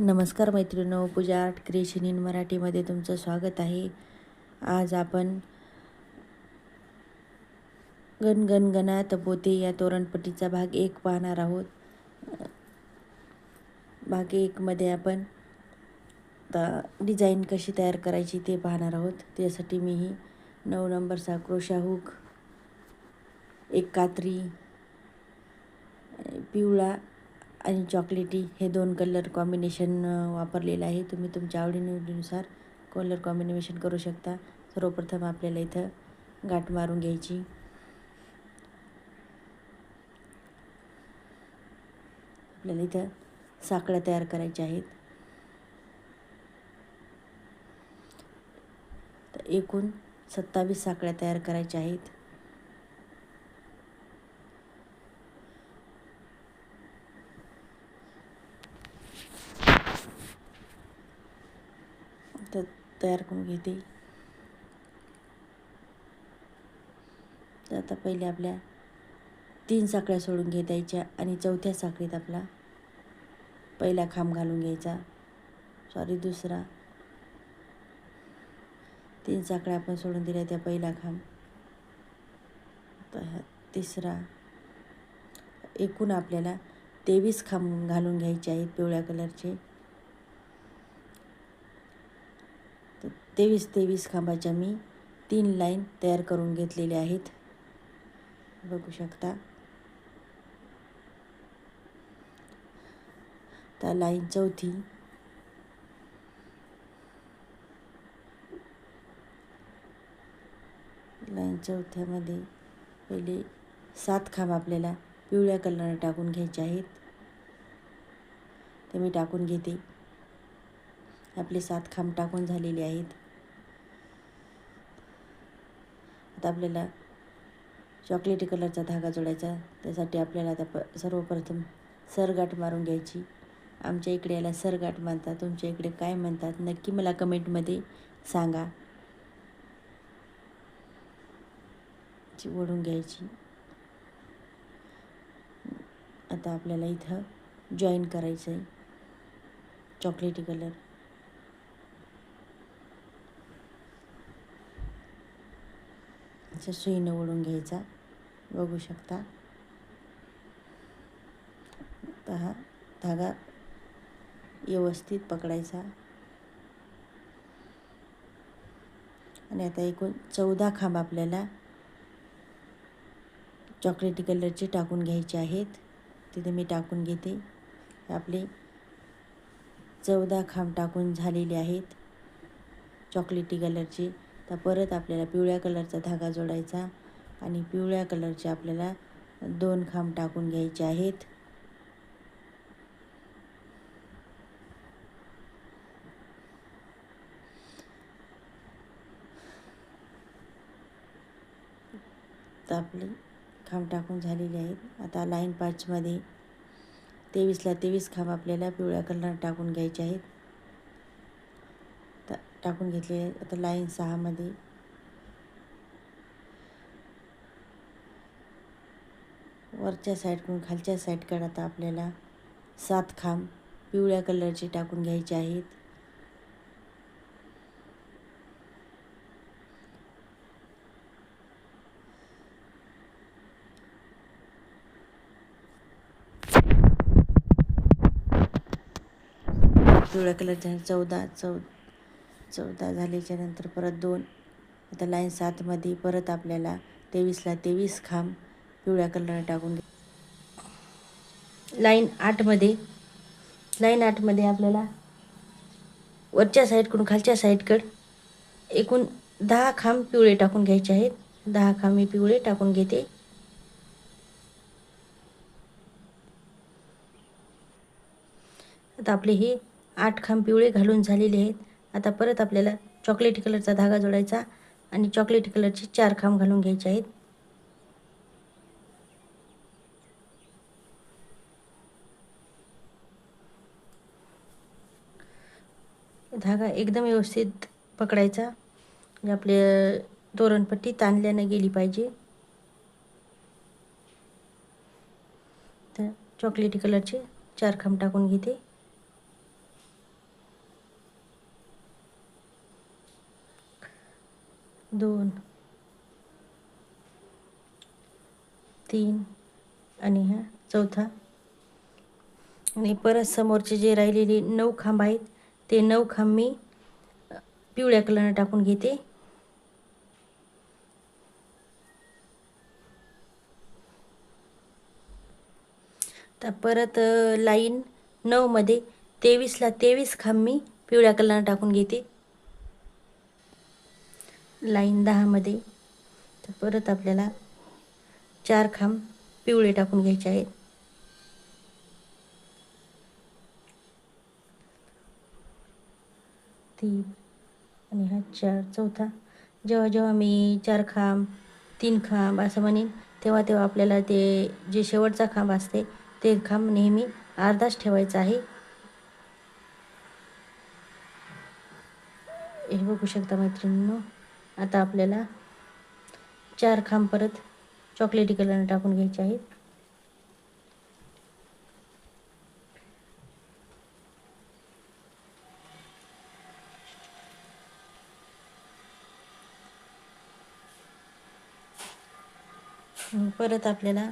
नमस्कार मैत्रिणो Pooja art creation in मराठीमध्ये तुमचं स्वागत आहे. आज आपण गण गण गणात पोते या तोरणपट्टीचा भाग एक पाहणार आहोत. भाग एकमध्ये आपण डिझाईन कशी तयार करायची ते पाहणार आहोत. त्यासाठी मी ही नऊ नंबरचा क्रोशा हुक एक कात्री पिवळा आणि चॉकलेटी हे दोन कलर कॉम्बिनेशन वापरलेलं आहे. तुम्ही तुमच्या आवडीनिवडीनुसार कलर कॉम्बिनेशन करू शकता. सर्वप्रथम आपल्याला इथं गाठ मारून घ्यायची. आपल्याला इथं साकळ्या तयार करायच्या आहेत. तर एकूण सत्तावीस साकळ्या तयार करायच्या आहेत तर तयार करून घेते. तर आता पहिले आपल्या तीन साखळ्या सोडून घे द्यायच्या आणि चौथ्या साखळीत आपला पहिला खांब घालून घ्यायचा. सॉरी दुसरा. तीन साखळ्या आपण सोडून दिल्या त्या पहिला खांब. तर तिसरा. एकूण आपल्याला तेवीस खांब घालून घ्यायचे आहेत पिवळ्या कलरचे तर तेवीस तेवीस खांबाच्या मी तीन लाईन तयार करून घेतलेल्या आहेत. बघू शकता. त्या लाईन चौथी. लाईन चौथ्यामध्ये पहिले सात खांब आपल्याला पिवळ्या कलरने टाकून घ्यायचे आहेत. ते मी टाकून घेते. आपले सात खांब टाकून झालेले आहेत. आता आपल्याला चॉकलेटी कलरचा धागा जोडायचा. त्यासाठी आपल्याला आता प सर्वप्रथम सरगाठ मारून घ्यायची. आमच्या इकडे याला सरगाठ मानतात तुमच्या इकडे काय म्हणतात? नक्की मला कमेंटमध्ये सांगा. ची ओढून घ्यायची. आता आपल्याला इथं जॉईन करायचं आहे चॉकलेटी कलर असं सुईनं ओढून घ्यायचा. बघू शकता. आता हा धागा व्यवस्थित पकडायचा. आणि आता एकूण चौदा खांब आपल्याला चॉकलेटी कलरचे टाकून घ्यायचे आहेत. तिथे मी टाकून घेते. आपले चौदा खांब टाकून झालेले आहेत. चॉकलेटी कलरचे तर परत आपल्याला पिवळ्या कलरचा धागा जोडायचा आणि पिवळ्या कलरचे आपल्याला दोन खांब टाकून घ्यायचे आहेत. तर आपले खांब टाकून झालेले आहेत. आता लाईन पाचमध्ये तेवीसला तेवीस खांब आपल्याला पिवळ्या कलर टाकून घ्यायचे आहेत. टाकून घेतले आता लाईन सहामध्ये वरच्या साईडकडून खालच्या साईडकडे आता आपल्याला. सात खांब पिवळ्या कलरचे टाकून घ्यायचे आहेत. पिवळ्या कलरच्या चौदा चौ चौदा झाल्याच्यानंतर परत दोन. आता लाईन सातमध्ये परत आपल्याला तेवीसला तेवीस खांब पिवळ्या कलरनं टाकून घे लाईन आठमध्ये लाईन आठमध्ये आपल्याला वरच्या साईडकडून खालच्या साईडकडं एकूण दहा खांब पिवळे टाकून घ्यायचे आहेत. दहा खांब मी पिवळे टाकून घेते. आता आपले हे आठ खांब पिवळे घालून झालेले आहेत. आता परत आपल्याला चॉकलेटी कलरचा धागा जोडायचा आणि चॉकलेटी कलरचे चार खांब घालून घ्यायचे आहेत. धागा एकदम व्यवस्थित पकडायचा. म्हणजे आपले तोरणपट्टी ताणल्यानं गेली पाहिजे. तर चॉकलेटी कलरचे चार खांब टाकून घेते. दोन तीन आणि हा चौथा. आणि परत समोरचे जे राहिलेले नऊ खांब आहेत ते नऊ खांब मी पिवळ्या कलरनं टाकून घेते. तर परत लाईन नऊमध्ये तेवीसला तेवीस खांब मी पिवळ्या कलरनं टाकून घेते. लाईन दहामध्ये. तर परत आपल्याला चार खांब पिवळे टाकून घ्यायचे आहेत. तीन आणि हा चार चौथा. जेव्हा जेव्हा मी चार खांब तीन खांब असं म्हणेन तेव्हा तेव्हा आपल्याला ते जे शेवटचा खांब असते ते खांब नेहमी अर्धाच ठेवायचा आहे. हे बघू शकता मैत्रिणींनो. आता आपल्याला चार खांब परत चॉकलेटी कलरने टाकून घ्यायचे आहेत. परत आपल्याला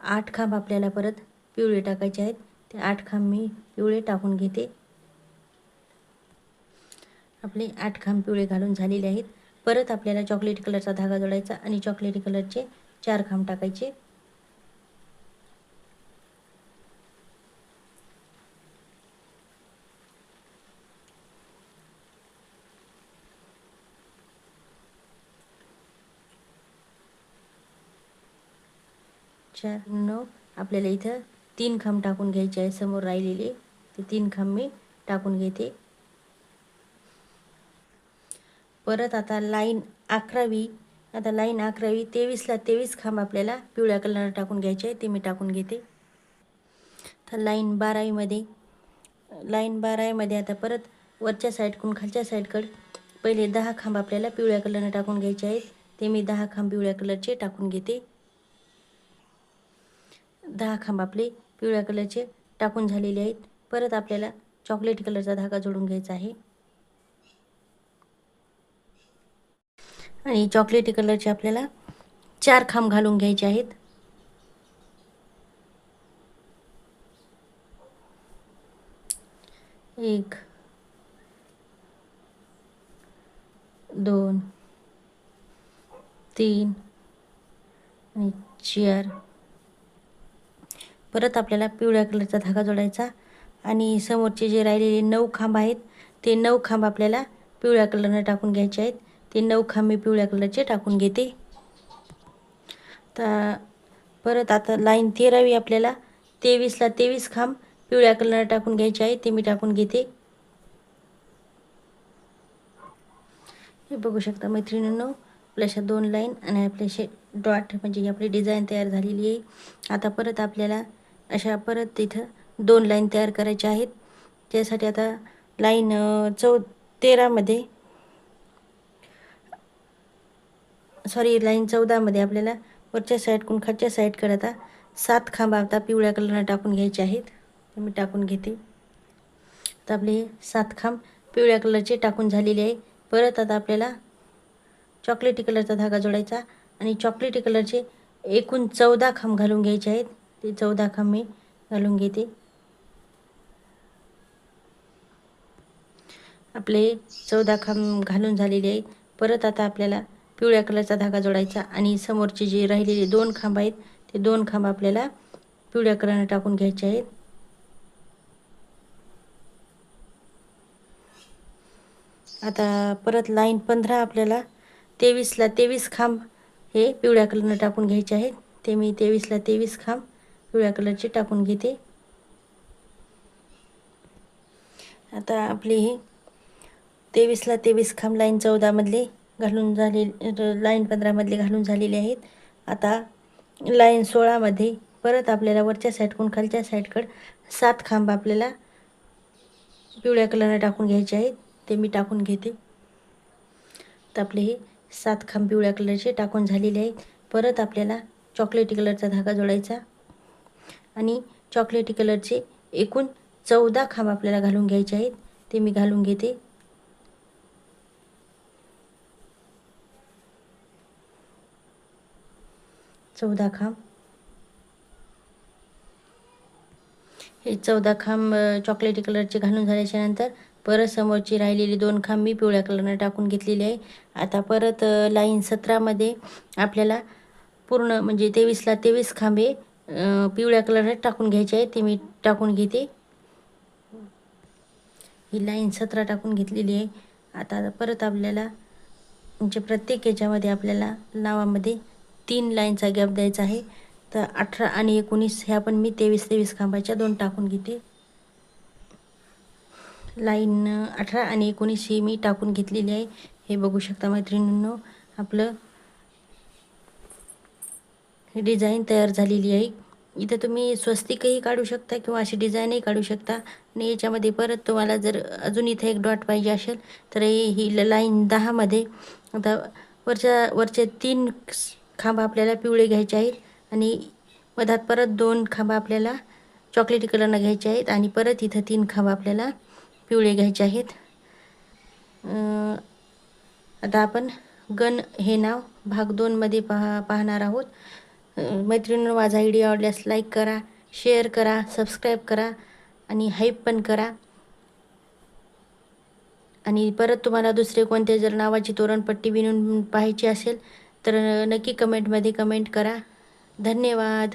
आठ खांब आपल्याला परत पिवळे टाकायचे आहेत. ते आठ खांब मी पिवळे टाकून घेते. आपले आठ खांब पिवळे घालून झालेले आहेत. परत आपल्याला चॉकलेटी कलरचा धागा जोडायचा आणि चॉकलेटी कलरचे चार खांब टाकायचे. चार नऊ. आपल्याला इथं तीन खांब टाकून घ्यायचे आहे. समोर राहिलेले ते तीन खांब मी टाकून घेते. परत आता लाईन अकरावी आता लाईन अकरावी तेवीसला तेवीस खांब आपल्याला पिवळ्या कलर टाकून घ्यायचे आहे ते मी टाकून घेते. तर लाईन बारावीमध्ये लाईन बारावीमध्ये आता परत वरच्या साईडकडून खालच्या साईडकडे पहिले दहा खांब आपल्याला पिवळ्या कलरनं टाकून घ्यायचे आहेत ते मी दहा खांब पिवळ्या कलरचे टाकून घेते. दहा खांब आपले पिवळ्या कलरचे टाकून झालेले आहेत. परत आपल्याला चॉकलेट कलरचा धागा जोडून घ्यायचा आहे. आणि चॉकलेटी कलरचे आपल्याला चार खांब घालून घ्यायचे आहेत. एक दोन तीन आणि चार. परत आपल्याला पिवळ्या कलरचा धागा जोडायचा आणि समोरचे जे राहिलेले नऊ खांब आहेत ते नऊ खांब आपल्याला पिवळ्या कलरनं टाकून घ्यायचे आहेत. ते नऊ खांब मी पिवळ्या कलरचे टाकून घेते. तर परत आता लाईन तेरावी आपल्याला तेवीसला तेवीस खांब पिवळ्या कलरनं टाकून घ्यायचे आहे ते मी टाकून घेते. हे बघू शकता मैत्रिणींनो आपल्याशा दोन लाईन आणि आपल्याशे डॉट म्हणजे ही आपली डिझाईन तयार झालेली आहे. आता परत आपल्याला अशा परत तिथं दोन लाईन तयार करायच्या आहेत. त्यासाठी आता लाईन चौ तेरामध्ये सॉरी लाईन चौदामध्ये आपल्याला वरच्या साईडकडून खालच्या साईडकडे आता. सात खांब आता पिवळ्या कलरनं टाकून घ्यायचे आहेत. ते मी टाकून घेते. तर आपले सात खांब पिवळ्या कलरचे टाकून झालेले आहे. परत आता आपल्याला चॉकलेटी कलरचा धागा जोडायचा आणि चॉकलेटी कलरचे एकूण चौदा खांब घालून घ्यायचे आहेत. ते चौदा खांब मी घालून घेते. आपले चौदा खांब घालून झालेले आहेत. परत आता आपल्याला पिवळ्या कलरचा धागा जोडायचा आणि समोरचे जे राहिलेले दोन खांब आहेत ते दोन खांब आपल्याला पिवळ्या कलरनं टाकून घ्यायचे आहेत. आता परत लाईन पंधरा आपल्याला तेवीसला तेवीस खांब हे पिवळ्या कलरनं टाकून घ्यायचे आहेत. ते मी तेवीसला तेवीस खांब पिवळ्या कलरचे टाकून घेते. आता आपली ही तेवीसला तेवीस खांब लाईन चौदामधले घालून झाले लाईन पंधरामधले घालून झालेले आहेत. आता लाईन सोळामध्ये परत आपल्याला वरच्या साईडकडून खालच्या साईडकडं सात खांब आपल्याला पिवळ्या कलरनं टाकून घ्यायचे आहेत. ते मी टाकून घेते. तर आपले हे सात खांब पिवळ्या कलरचे टाकून झालेले आहेत. परत आपल्याला चॉकलेटी कलरचा धागा जोडायचा आणि चॉकलेटी कलरचे एकूण चौदा खांब आपल्याला घालून घ्यायचे आहेत. ते मी घालून घेते. चौदा खांब. हे चौदा खांब चॉकलेटी कलरचे घालून झाल्याच्यानंतर परत समोरची राहिलेली दोन खांब मी पिवळ्या कलरनं टाकून घेतलेली आहे. आता परत लाईन सतरामध्ये आपल्याला पूर्ण म्हणजे तेवीसला तेवीस खांबे पिवळ्या कलरने टाकून घ्यायचे आहे. ते मी टाकून घेते. ही लाईन सतरा टाकून घेतलेली आहे. आता परत आपल्याला म्हणजे प्रत्येक याच्यामध्ये आपल्याला नावामध्ये तीन लाईनचा गॅप द्यायचा आहे. तर अठरा आणि एकोणीस ह्या पण मी तेवीस तेवीस खांबाच्या दोन टाकून घेते. लाईन अठरा आणि एकोणीस ही मी टाकून घेतलेली आहे. हे बघू शकता मैत्रिणींनो आपलं ही डिझाईन तयार झालेली आहे. इथं तुम्ही स्वस्तिकही काढू शकता किंवा अशी डिझाईनही काढू शकता. आणि याच्यामध्ये परत तुम्हाला जर अजून इथे एक डॉट पाहिजे असेल तर ही लाईन दहामध्ये आता वरच्या वरचे तीन खांब आपल्याला पिवळे घ्यायचे आहेत आणि मधात परत दोन खांब आपल्याला चॉकलेटी कलरनं घ्यायचे आहेत आणि परत इथं तीन खांब आपल्याला पिवळे घ्यायचे आहेत. आता आपण गण हे नाव भाग दोनमध्ये पहा पाहणार आहोत. अं, मैत्रिणींनो माझा व्हिडिओ आवडल्यास लाईक करा शेअर करा सबस्क्राईब करा आणि हाईप पण करा. आणि परत तुम्हाला दुसरे कोणते जर नावाची तोरणपट्टी विणून पाहायची असेल तर नक्की कमेंटमध्ये कमेंट करा. धन्यवाद.